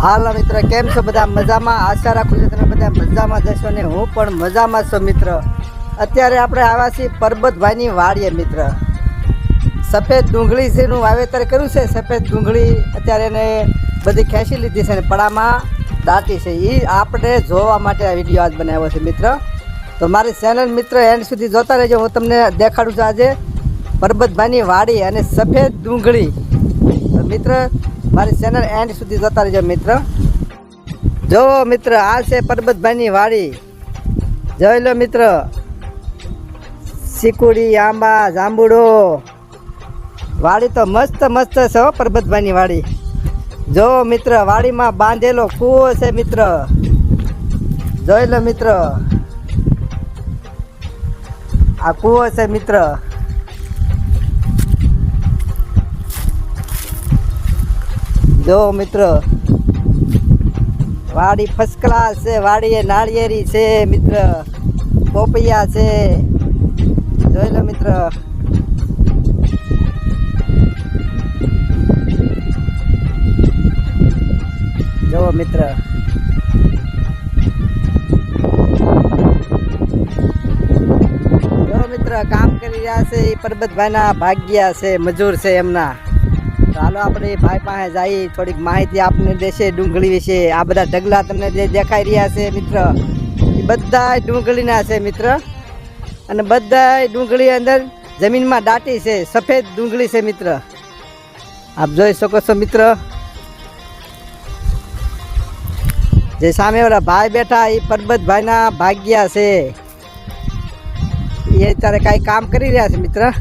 હાલો મિત્ર, કેમ છો બધા? મજામાં? આશા રાખું છું તમે બધા મજામાં જશો ને હું પણ મજામાં છું મિત્ર. અત્યારે આપણે આવ્યા છીએ પરબતભાઈની વાડીએ મિત્ર. સફેદ ડુંગળી છે નું વાવેતર કર્યું છે? સફેદ ડુંગળી અત્યારે એને બધી ખેંચી લીધી છે અને પડામાં દાટી છે. એ આપણે જોવા માટે આ વીડિયો આજ બનાવ્યો છે મિત્ર. તો મારી ચેનલ મિત્ર એન્ડ સુધી જોતા રહેજો. હું તમને દેખાડું છું આજે પરબતભાઈની વાડી અને સફેદ ડુંગળી. મિત્ર મારી ચેનલ એન્ડ સુધી જોતા રહેજો મિત્ર. જો મિત્ર આ છે પરબતભાઈની વાડી. જોઈ લો મિત્ર. સિકુડી આંબા, જાંબુડો. વાડી તો મસ્ત મસ્ત છે હો પરબતભાઈની વાડી. જો મિત્ર, વાડીમાં બાંધેલો કૂવો છે મિત્ર. જોઈ લો મિત્ર. આ કૂવો છે મિત્ર. જો મિત્ર, વાડી ફર્સ્ટ ક્લાસ છે વાડી એ નાળિયેરી છે, મિત્ર, પોપૈયા છે. જોઈ લો મિત્ર. જો મિત્ર. જો મિત્ર, કામ કરી રહ્યા છે એ પરબતભાઈના ભાગ્યા છે, મજૂર છે એમના. ચાલો આપણે ભાઈ પાસે જઈ, થોડીક માહિતી આપને દેશે, ડુંગળી વિશે. આ બધા ઢગલા તમને જે દેખાઈ રહ્યા છે, મિત્ર, એ બધા ડુંગળીના છે, મિત્ર. અને બધા ડુંગળી અંદર જમીનમાં દાટી છે, સફેદ ડુંગળી છે, મિત્ર. આપ જોઈ શકો છો, મિત્ર. જે સામેવાળા ભાઈ બેઠા, એ પરબતભાઈના ભાગ્યા છે. એ અત્યારે કાંઈ કામ કરી રહ્યા છે, મિત્ર.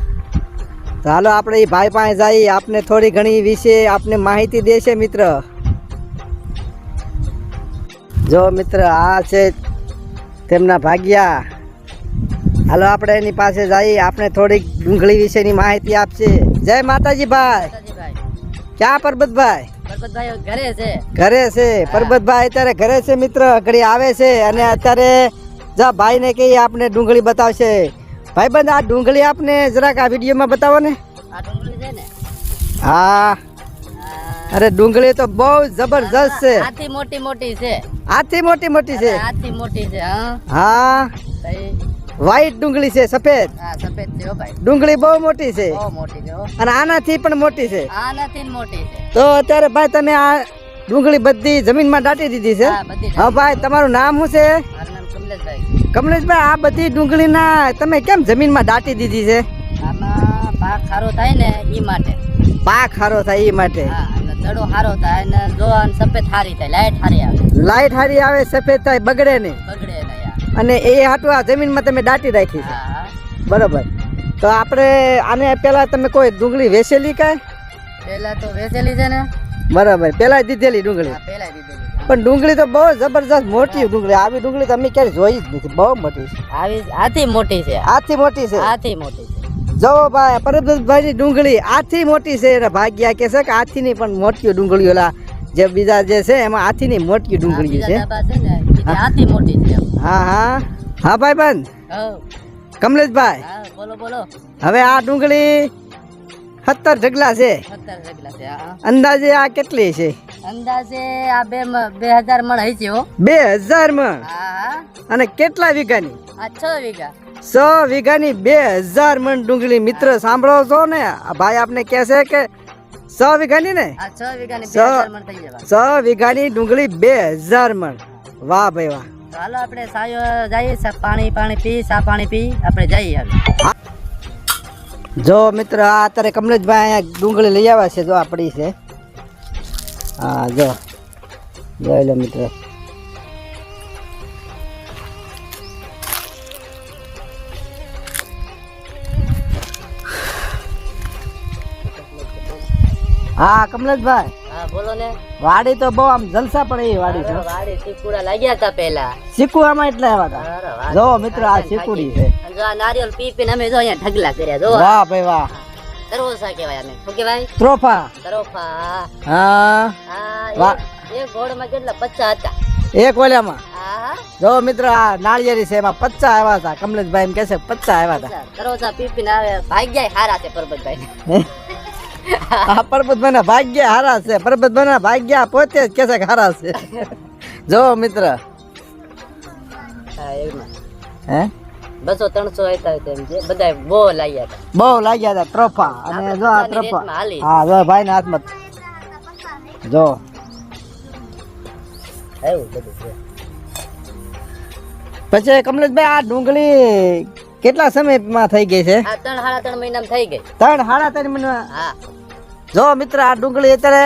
તો આપણે ભાઈ પાસે જઈએ. આપને થોડી ઘણી વિશે આપને માહિતી દેશે મિત્ર. જો મિત્ર, આ છે તેમના ભાગ્યા. હાલો આપણે એની પાસે જઈએ. આપણે થોડીક ડુંગળી વિશેની માહિતી આપશે. જય માતાજી ભાઈ. ક્યાં પરબતભાઈ ઘરે છે. ઘરે પરબતભાઈ અત્યારે ઘરે છે મિત્ર. ઘડી આવે છે અને અત્યારે જા ભાઈને કહીએ આપણે ડુંગળી બતાવશે. ભાઈબંધ આ ડુંગળી આપને જરાક આ વિડીયોમાં બતાવો ને? હા. અરે ડુંગળી તો બહુ જબરજસ્ત છે. આથી મોટી મોટી છે. આથી મોટી મોટી છે. આથી મોટી છે હા. વ્હાઈટ ડુંગળી છે સફેદ. સફેદ છે ભાઈ. ડુંગળી બહુ મોટી છે. બહુ મોટી છે અને આનાથી પણ મોટી છે. આ મોટી છે. તો અત્યારે ભાઈ તમે આ ડુંગળી બધી જમીનમાં દાટી દીધી છે. હા હા ભાઈ તમારું નામ શું છે? મારું નામ કમલેશભાઈ. કમલેશભાઈ આ બધી ડુંગળીના તમે કેમ જમીનમાં દાટી દીધી છે? આમાં પાક સારો થાય ને ઈ માટે. પાક સારો થાય એ માટે? દડો સારો થાય ને જો અને સફેદ સારી થાય લાઈટ સારી આવે. લાઈટ હારી આવે સફેદ થાય બગડે નહીં બગડે નહીં અને એ હાટુ આ જમીનમાં તમે દાટી રાખી છે. બરોબર. તો આપણે આને પેલા તમે કોઈ ડુંગળી વેચેલી કાંઈ? પેલા તો વેચેલી છે ને. બરાબર. પેલા દીધેલી ડુંગળી? પહેલાં દીધેલી. પણ ડુંગળી તો બહુ જબરજસ્ત મોટી ડુંગળી. આવી ડુંગળી તમે ક્યારે જોઈ જ નથી. બહુ મોટી છે. આવી આથી મોટી છે. આથી મોટી છે. આથી મોટી છે. જો ભાઈ પરબતભાઈની ડુંગળી આથી મોટી છે. એના ભાગ્યા કે છે કે આથીની પણ મોટી ડુંગળી ઓલા જે બીજા જે છે એમાં આથીની મોટી ડુંગળી છે. ને આથી મોટી છે. હા હા. હા ભાઈ બંધ કમલેશભાઈ. બોલો બોલો. હવે આ ડુંગળી સત્તર ઢગલા છે. છે અંદાજે આ કેટલી છે? અંદાજે આ બે બે હજાર મણ હઈ છે બે હજારમાં હા હા. અને કેટલા વીઘાની? આ છ વીઘા. સો વીઘાની બે હજાર મણ ડુંગળી. મિત્ર સાંભળો છો ને? ભાઈ આપને કહે છે કે સો વીઘાની ને? છ વીઘાની છ. મણ ડુંગળી બે હજાર મણ. વાહ ભાઈ વાહ. હાલો આપણે સાયો જઈએ પાણી પાણી પી સા પાણી પી આપણે જઈએ જો મિત્ર આ અત્યારે કમલેશભાઈ અહીંયા ડુંગળી લઈ આવ્યા છે જો આ પડી છે. હા જો. જોઈ લો મિત્ર. હા કમલેશભાઈ. હા બોલો ને. વાડી તો બહુ આમ જલસા પડે એ વાડી છે. વાડી ચીકુડા લાગ્યા હતા પેલા શીખવામાં એટલે આવ્યા હતા. જો મિત્ર આ સિકુડી છે. જો આ પી પીને અમે જો અહીંયા ઢગલા કર્યા જો. વાહ ભાઈ વાહ. તરોસા કહેવાય અમે. શું કહેવાય? ત્રોફા. ત્રોફા. હા. હા વાહ. એક ઘોડમાં કેટલા પચ્ચા હતા? એક ઓલામાં. જો મિત્ર આ નાળિયેરી છે એમાં પચ્ચા આવ્યા હતા. કમલેશભાઈ એમ કે છે પચ્ચા આવ્યા હતા. તરોસા પી પીને આવે ભાગ્યા હારા છે પરબતભાઈ આ પરબતભાઈ ના ભાગ્ય હારા છે. પરબતભાઈ ના ભાગ્ય પોતે જ કે છે કે હારા છે. જો મિત્ર. હે? બસો ત્રણસો હતા તેમ છે બધા બહુ લાગ્યા હતા. બહુ લાગ્યા હતા ત્રોફા અને જો આ ત્રોફા. હા જો ભાઈ ના હાથમાં જો. એવું બધું છે. પછી કમલેશભાઈ આ ડુંગળી કેટલા સમયમાં થઈ ગઈ છે? ત્રણ સાડા ત્રણ મહિનામાં થઈ ગઈ. ત્રણ સાડા ત્રણ મહિના હા. જો મિત્ર આ ડુંગળી અત્યારે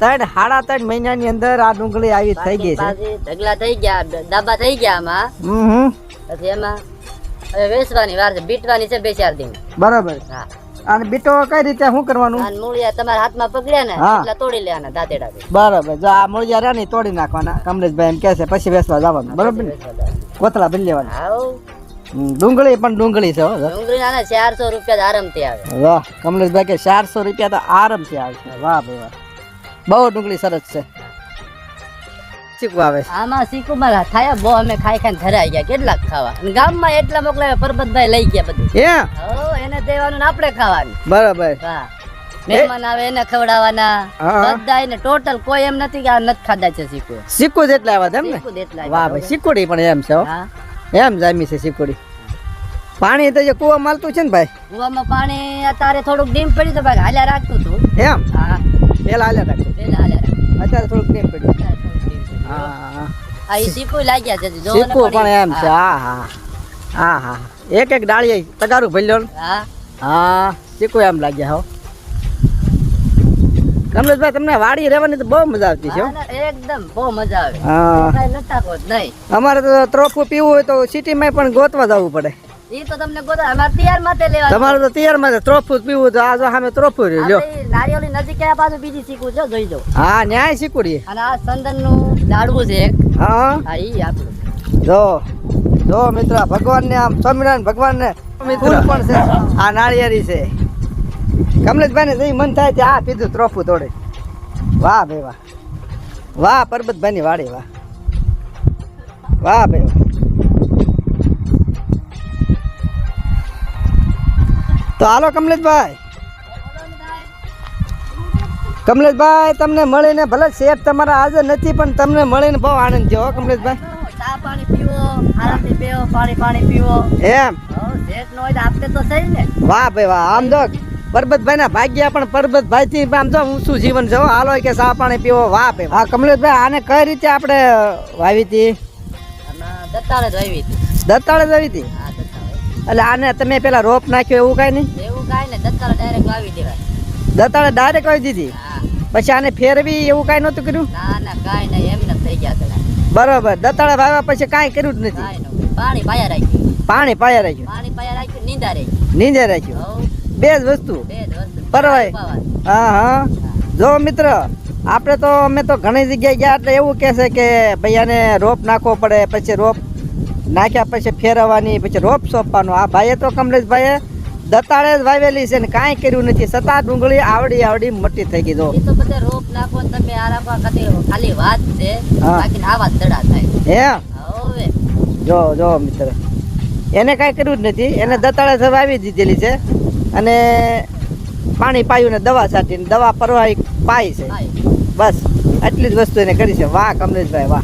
ત્રણ સાડા ત્રણ મહિનાની અંદર આ ડુંગળી આવી થઈ ગઈ છે. ઢગલા થઈ ગયા ડાબા થઈ ગયા આમાં. હમ. પછી એમાં વેચવાની વાર છે બીટવાની છે બે ચાર દિન. બરાબર. હા. અને બીટો કઈ રીતે શું કરવાનું? અને મૂળિયા તમારા હાથમાં પકડ્યા ને એટલે તોડી લેવાના દાંતેડાથી. બરાબર. જો આ મૂળિયા રહ્યા ને તોડી નાખવાના. કમલેશભાઈ એમ કહે છે પછી વેચવા જવાનું. બરાબર ને? કોથળા ભરી લેવાના. ડુંગળી પણ ડુંગળી છે ડુંગળી ના ચારસો રૂપિયા આરામથી આવે. વાહ કમલેશભાઈ કે ચારસો રૂપિયા તો આરામથી છે વાહ ભાઈ વાહ. બહુ ડુંગળી સરસ છે. ચીકુ આવે આમાં સિકુમાં થાય બહુ અમે ખાઈ ખાઈને ધરાઈ ગયા કેટલાક ખાવા. અને ગામમાં એટલા મોકલાવે પરબતભાઈ લઈ ગયા બધું. હે? એને દેવાનું ને આપણે ખાવાનું. બરાબર. હા મહેમાન આવે એને ખવડાવવાના. બધા એને ટોટલ કોઈ એમ નથી કે આ નથી ખાધા છે ચીકુ ચીકુ જેટલા આવ્યા તેમ ને? સિકુ વાહ ભાઈ ચીકુડી પણ એમ છે એમ જામી છે ચીકુડી પાણી તો જે કુવા માલતું છે ને ભાઈ? કુવામાં પાણી અત્યારે થોડુંક ડીમ પડ્યું તો ભાઈ હાલ્યા રાખતું હતું એમ? હા. પેલા હાલ્યા રાખતું પેલા હાલ્યા રાખતું. અત્યારે થોડુંક ડીમ પડ્યું. પડી. પણ એમ છે હા હા. હા હા. એક એક ડાળી તગારું ભલ્યો હા. હા ચીકુ એમ લાગ્યા હો. કમલેશભાઈ તમને વાડી રહેવાની તો બહુ મજા આવતી છે એકદમ બહુ મજા આવે. હા. અમારે તો ત્રોફું પીવું હોય તો સિટીમાં પણ ગોતવા જવું પડે. ઈ તો તમને ગોતા અમારે તૈયાર માટે લેવા તમારે તો તૈયારમાં છે ત્રોફું જ પીવું તો આ જો સામે ત્રોફું રહ્યું લ્યો. નારિયેળી નજીક આ પાછું બીજી શીખવું છે જોઈ દો હા ન્યાય શીખુડી. અને આ સંદનનું ઝાડવું છે એક. હા. હા ઈ આપણું. જો જો મિત્ર ભગવાનને આમ સ્વામિનારાયણ ભગવાનને મિત્ર. પણ છે. આ નાળિયેરી છે. કમલેશભાઈને જઈ મન થાય કે આ પીધું ત્રોફું તોડે. વાહ ભાઈ વાહ. વાહ પરબતભાઈની વાડી વાહ. વાહ ભાઈ તો હાલો કમલેશભાઈ. કમલેશભાઈ તમને મળીને ભલે શેઠ તમારા હાજર નથી પણ તમને મળીને બહુ આનંદ થયો કમલેશભાઈ. પાણી પીવો આરામથી પીવો પાણી પાણી પીવો. એમ? શેઠ નો આપણે તો સહી ને. વાહ ભાઈ વાહ આમ જો પરબતભાઈ ના ભાગ્યા પણ પરબતભાઈ થી આમ જો ઊંચું જીવન છે હાલો કે ચા પાણી પીવો વાહ ભાઈ હા કમલેશભાઈ આને કઈ રીતે આપણે વાવી હતી? દત્તાળે જ વાવી હતી. દત્તાળે જ વાવી હતી? એટલે આને તમે પેલા રોપ નાખ્યો એવું કાંઈ નહીં? એવું કાંઈ ને દત્તાળે ડાયરેક્ટ વાવી દેવાય. દત્તાળે ડાયરેક્ટ વાવી દીધી? પછી આને ફેરવી એવું કાંઈ નહોતું કર્યું? ના ના કાંઈ નહીં એમને થઈ ગયા હતા બરોબર દત્તાળે વાવ્યા પછી કાંઈ કર્યું જ નથી. પાણી પાયા રાખ્યું. પાણી પાયા રાખ્યું. પાણી પાયા રાખ્યું નીંદા રાખ્યું નીંદા રાખ્યું. બે જ વસ્તુ. બરાબર પરવાય. હા હા. જો મિત્ર આપણે તો અમે તો ઘણી જગ્યાએ ગયા એટલે એવું કહેશે કે ભાઈ આને રોપ નાખવો પડે પછી રોપ નાખ્યા પછી ફેરવવાની પછી રોપ સોંપવાનો. આ ભાઈએ તો કમલેશભાઈએ દતાળે જ વાવેલી છે ને કાંઈ કર્યું નથી. છતાં ડુંગળી આવડી આવડી મોટી થઈ ગઈ જો. તો બધા રોપ નાખો તમે આ ખાલી વાત છે. બાકી આવા દડા થાય. હે? જો જો મિત્ર. એને કાંઈ કર્યું જ નથી. એને દતાળે જ વાવી દીધેલી છે. અને પાણી પાયું ને દવા છાંટીને. દવા પરવાઈ પાય છે. બસ. આટલી જ વસ્તુ એને કરી છે. વાહ કમલેશભાઈ વાહ.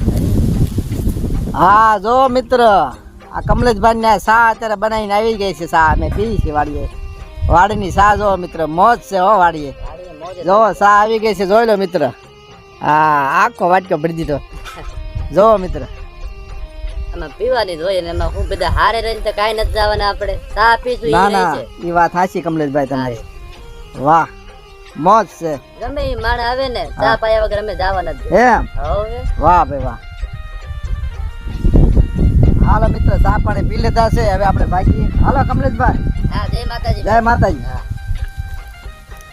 હા જો મિત્ર આ કમલેશભાઈ ને સા અત્યારે બનાવીને આવી ગઈ છે સા. અમે પી છે વાડીએ. વાડીની સા જો મિત્ર મોજ છે હો વાડીએ. જો સા આવી ગઈ છે જોઈ લો મિત્ર. હા આખો વાટકો ભરી દીધો. જો મિત્ર. આમાં પીવાની જોઈએ ને એમાં હું બધા હારે રહીને તો કાંઈ નથી જવાના આપણે. સા પીશું ના ના એ વાત હાચી કમલેશભાઈ તમે વાહ મોજ છે. ગમે એ માણ આવે ને ચા પાયા વગર અમે જવાના જ એમ. વાહ ભાઈ વાહ. હાલો મિત્ર ચા પાણી પી લીધા છે. હવે આપણે ભાગીએ. હાલો કમલેશભાઈ. હા જય માતાજી. જય માતાજી. હા.